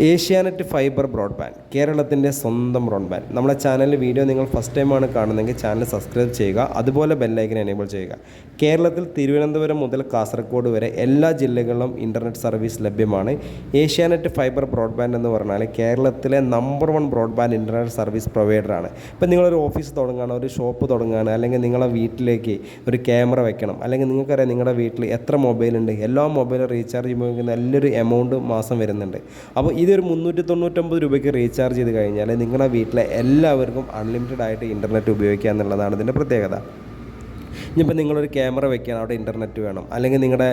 Asianet fibre broadband കേരളത്തിന്റെ സ്വന്തം broadband. നമ്മുടെ ചാനലിൽ വീഡിയോ നിങ്ങൾ ഫസ്റ്റ് ടൈമാണ് കാണുന്നതെങ്കിൽ ചാനൽ സബ്സ്ക്രൈബ് ചെയ്യുക. അതുപോലെ ബെല്ലൈക്കൻ എനേബിൾ ചെയ്യുക. കേരളത്തിൽ തിരുവനന്തപുരം മുതൽ കാസർഗോഡ് വരെ എല്ലാ ജില്ലകളിലും ഇന്റർനെറ്റ് സർവീസ് ലഭ്യമാണ്. ഏഷ്യാനെറ്റ് ഫൈബർ ബ്രോഡ്ബാൻഡ് എന്ന് പറഞ്ഞാൽ കേരളത്തിലെ number one broadband internet service പ്രൊവൈഡറാണ് ഇപ്പം നിങ്ങളൊരു ഓഫീസ് തുടങ്ങുകയാണ് ഒരു ഷോപ്പ് തുടങ്ങുകയാണ് അല്ലെങ്കിൽ നിങ്ങളെ വീട്ടിലേക്ക് ഒരു ക്യാമറ വെക്കണം അല്ലെങ്കിൽ നിങ്ങൾക്കറിയാം നിങ്ങളുടെ വീട്ടിൽ എത്ര മൊബൈലുണ്ട് എല്ലാ മൊബൈലും റീചാർജ് ചെയ്യുമ്പോൾ നല്ലൊരു എമൗണ്ട് മാസം വരുന്നുണ്ട്. അപ്പോൾ ഇതൊരു മുന്നൂറ്റി തൊണ്ണൂറ്റൊമ്പത് രൂപയ്ക്ക് റീചാർജ് ചെയ്ത് കഴിഞ്ഞാൽ നിങ്ങളുടെ വീട്ടിലെ എല്ലാവർക്കും അൺലിമിറ്റഡ് ആയിട്ട് ഇന്റർനെറ്റ് ഉപയോഗിക്കുക എന്നുള്ളതാണ് ഇതിന്റെ പ്രത്യേകത. ഇനിയിപ്പോൾ നിങ്ങളൊരു ക്യാമറ വെക്കാൻ അവിടെ ഇന്റർനെറ്റ് വേണം. അല്ലെങ്കിൽ നിങ്ങളുടെ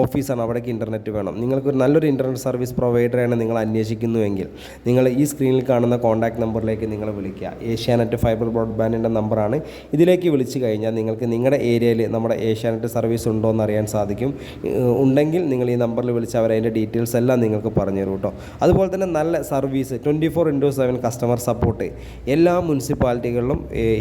ഓഫീസാണ് അവിടേക്ക് ഇന്റർനെറ്റ് വേണം. നിങ്ങൾക്കൊരു നല്ലൊരു ഇന്റർനെറ്റ് സർവീസ് പ്രൊവൈഡറാണ് നിങ്ങൾ അന്വേഷിക്കുന്നുവെങ്കിൽ നിങ്ങൾ ഈ സ്ക്രീനിൽ കാണുന്ന കോൺടാക്ട് നമ്പറിലേക്ക് നിങ്ങൾ വിളിക്കുക. ഏഷ്യാനെറ്റ് ഫൈബർ ബ്രോഡ്ബാൻഡിന്റെ നമ്പറാണ് ഇതിലേക്ക് വിളിച്ചു കഴിഞ്ഞാൽ നിങ്ങൾക്ക് നിങ്ങളുടെ ഏരിയയിൽ നമ്മുടെ ഏഷ്യാനെറ്റ് സർവീസ് ഉണ്ടോ എന്ന് അറിയാൻ സാധിക്കും. ഉണ്ടെങ്കിൽ നിങ്ങൾ ഈ നമ്പറിൽ വിളിച്ച് അവർ അതിന്റെ ഡീറ്റെയിൽസ് എല്ലാം നിങ്ങൾക്ക് പറഞ്ഞു തരും കേട്ടോ. അതുപോലെ തന്നെ നല്ല service twenty four into seven customer support എല്ലാ മുനിസിപ്പാലിറ്റികളിലും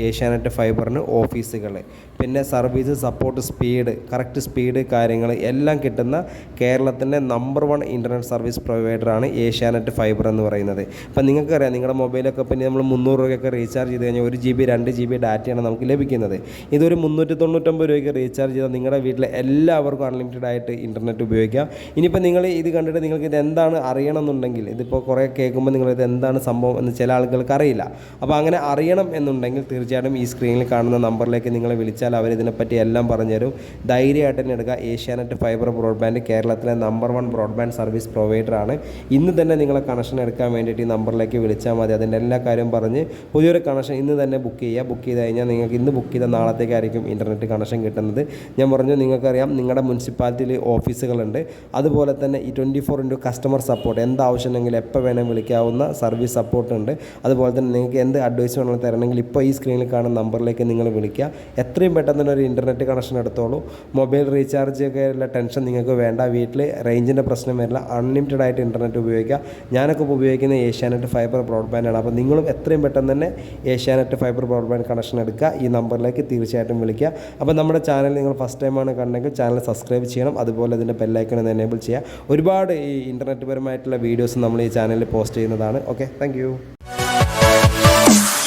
ഏഷ്യാനെറ്റ് ഫൈബറിന് ഓഫീസുകൾ പിന്നെ service support speed correct speed കാര്യങ്ങൾ എല്ലാം കിട്ടുന്ന കേരളത്തിന്റെ നമ്പർ വൺ ഇന്റർനെറ്റ് സർവീസ് പ്രൊവൈഡറാണ് ഏഷ്യാനെറ്റ് ഫൈബർ എന്ന് പറയുന്നത്. അപ്പം നിങ്ങൾക്കറിയാം നിങ്ങളുടെ മൊബൈലൊക്കെ പിന്നെ നമ്മൾ മുന്നൂറ് രൂപയൊക്കെ റീചാർജ് ചെയ്ത് കഴിഞ്ഞാൽ ഒരു ജി ബി രണ്ട് ജി ബി ഡാറ്റയാണ് നമുക്ക് ലഭിക്കുന്നത്. ഇതൊരു മുന്നൂറ്റി തൊണ്ണൂറ്റൊമ്പത് രൂപയ്ക്ക് റീചാർജ് ചെയ്താൽ നിങ്ങളുടെ വീട്ടിലെ എല്ലാവർക്കും അൺലിമിറ്റഡ് ആയിട്ട് ഇന്റർനെറ്റ് ഉപയോഗിക്കാം. ഇനിയിപ്പോൾ നിങ്ങൾ ഇത് കണ്ടിട്ട് നിങ്ങൾക്ക് ഇത് എന്താണ് അറിയണമെന്നുണ്ടെങ്കിൽ ഇതിപ്പോൾ കുറേ കേൾക്കുമ്പോൾ നിങ്ങൾ ഇത് എന്താണ് സംഭവം എന്ന് ചില ആളുകൾക്ക് അറിയില്ല. അപ്പോൾ അങ്ങനെ അറിയണം എന്നുണ്ടെങ്കിൽ തീർച്ചയായിട്ടും ഈ സ്ക്രീനിൽ കാണുന്ന നമ്പറിലേക്ക് നിങ്ങൾ വിളിച്ചാൽ അവരിതിനെപ്പറ്റി എല്ലാം പറഞ്ഞുതരും. ധൈര്യമായിട്ട് തന്നെ എടുക്കുക. ഏഷ്യാനെറ്റ് ഫൈബർ ബ്രോഡ്ബാൻഡ് കേരളത്തിലെ നമ്പർ വൺ ബ്രോഡ്ബാൻഡ് സർവീസ് പ്രൊവൈഡറാണ് ഇന്ന് തന്നെ നിങ്ങളെ കണക്ഷൻ എടുക്കാൻ വേണ്ടിയിട്ട് ഈ നമ്പറിലേക്ക് വിളിച്ചാൽ മതി. അതിന്റെ എല്ലാ കാര്യവും പറഞ്ഞ് പുതിയൊരു കണക്ഷൻ ഇന്ന് തന്നെ ബുക്ക് ചെയ്യുക. ബുക്ക് ചെയ്ത് കഴിഞ്ഞാൽ നിങ്ങൾക്ക് ഇന്ന് ബുക്ക് ചെയ്ത നാളത്തേക്കായിരിക്കും ഇന്റർനെറ്റ് കണക്ഷൻ കിട്ടുന്നത്. ഞാൻ പറഞ്ഞു നിങ്ങൾക്കറിയാം നിങ്ങളുടെ മുനിസിപ്പാലിറ്റിയിൽ ഓഫീസുകളുണ്ട് അതുപോലെ തന്നെ ഈ twenty four into customer support എന്ത് ആവശ്യമുണ്ടെങ്കിലും എപ്പോൾ വേണം വിളിക്കാവുന്ന സർവീസ് സപ്പോർട്ട് ഉണ്ട്. അതുപോലെ തന്നെ നിങ്ങൾക്ക് എന്ത് അഡ്വൈസ് വേണമെങ്കിൽ തരണമെങ്കിൽ ഇപ്പോൾ ഈ സ്ക്രീനിൽ കാണുന്ന നമ്പറിലേക്ക് നിങ്ങൾ വിളിക്കുക. എത്രയും പെട്ടെന്ന് തന്നെ ഒരു ഇന്റർനെറ്റ് കണക്ഷൻ എടുത്തോളൂ. മൊബൈൽ റീചാർജ് ഒക്കെ ഉള്ള ടെൻഷൻ നിങ്ങൾക്ക് വേണ്ട. വീട്ടിൽ റേഞ്ചിന്റെ പ്രശ്നം വരില്ല. അൺലിമിറ്റഡ് ആയിട്ട് ഇന്റർനെറ്റ് ഉപയോഗിക്കുക. ഞാനൊക്കെ ഉപയോഗിക്കുന്ന ഏഷ്യാനെറ്റ് ഫൈബർ ബ്രോഡ്ബാൻഡ് ആണ്. അപ്പോൾ നിങ്ങളും എത്രയും പെട്ടെന്ന് തന്നെ ഏഷ്യാനെറ്റ് ഫൈബർ ബ്രോഡ്ബാൻഡ് കണക്ഷൻ എടുക്കുക. ഈ നമ്പറിലേക്ക് തീർച്ചയായിട്ടും വിളിക്കുക. അപ്പോൾ നമ്മുടെ ചാനൽ നിങ്ങൾ ഫസ്റ്റ് ടൈമാണ് കണ്ടെങ്കിൽ ചാനൽ സബ്സ്ക്രൈബ് ചെയ്യണം. അതുപോലെ അതിന്റെ ബെല്ലൈക്കൺ ഒന്ന് എനേബിൾ ചെയ്യുക. ഒരുപാട് ഈ ഇന്റർനെറ്റ് പരമായിട്ടുള്ള വീഡിയോസ് നമ്മൾ ഈ ചാനലിൽ പോസ്റ്റ് ചെയ്യുന്നതാണ്. Okay thank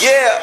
Yeah.